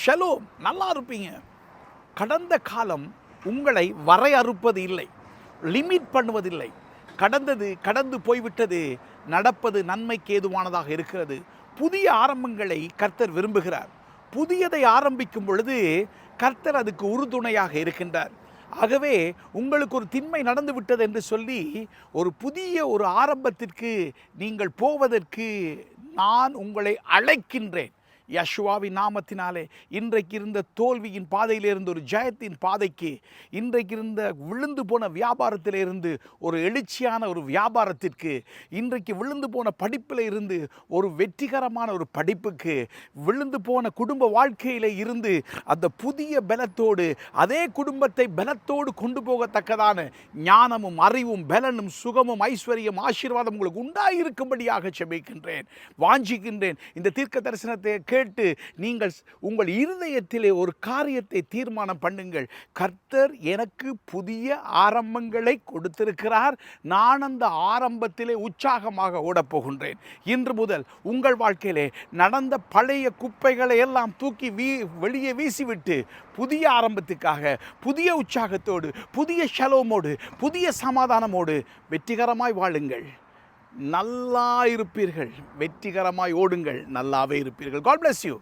Shallow நல்லா இருப்பீங்க. கடந்த காலம் உங்களை வரையறுப்பது இல்லை லிமிட் பண்ணுவதில்லை. கடந்தது கடந்து போய்விட்டது நடப்பது நன்மைக்கு ஏதுவானதாக இருக்கிறது. புதிய ஆரம்பங்களை கர்த்தர் விரும்புகிறார். புதியதை ஆரம்பிக்கும் பொழுது கர்த்தர் அதுக்கு உறுதுணையாக இருக்கின்றார். ஆகவே உங்களுக்கு ஒரு திண்மை நடந்து விட்டது என்று சொல்லி ஒரு புதிய ஒரு ஆரம்பத்திற்கு நீங்கள் போவதற்கு நான் உங்களை அழைக்கின்றேன். யஷுவாவின் நாமத்தினாலே இன்றைக்கு இருந்த தோல்வியின் பாதையிலிருந்து ஒரு ஜெயத்தின் பாதைக்கு இன்றைக்கு இருந்த விழுந்து போன வியாபாரத்தில் இருந்து ஒரு எழுச்சியான ஒரு வியாபாரத்திற்கு இன்றைக்கு விழுந்து போன படிப்பில் இருந்து ஒரு வெற்றிகரமான ஒரு படிப்புக்கு விழுந்து போன குடும்ப வாழ்க்கையில் இருந்து அந்த புதிய பலத்தோடு அதே குடும்பத்தை பலத்தோடு கொண்டு போகத்தக்கதான ஞானமும் அறிவும் பலனும் சுகமும் ஐஸ்வர்யம் ஆசீர்வாதம் உங்களுக்கு உண்டாயிருக்கும்படியாக செபிக்கின்றேன் வாஞ்சிக்கின்றேன். இந்த தீர்க்க தரிசனத்தை கேட்டு நீங்கள் உங்கள் இருதயத்திலே ஒரு காரியத்தை தீர்மானம் பண்ணுங்கள். கர்த்தர் எனக்கு புதிய ஆரம்பங்களை கொடுத்திருக்கிறார். நான் அந்த ஆரம்பத்திலே உற்சாகமாக ஓடப்போகின்றேன். இன்று முதல் உங்கள் வாழ்க்கையிலே நடந்த பழைய குப்பைகளை எல்லாம் தூக்கி வீ வெளியே வீசிவிட்டு புதிய ஆரம்பத்துக்காக புதிய உற்சாகத்தோடு புதிய ஷலோமோடு புதிய சமாதானமோடு வெற்றிகரமாய் வாழுங்கள். நல்லா இருப்பீர்கள் வெற்றிகரமாய் ஓடுங்கள். நல்லாவே இருப்பீர்கள். God bless you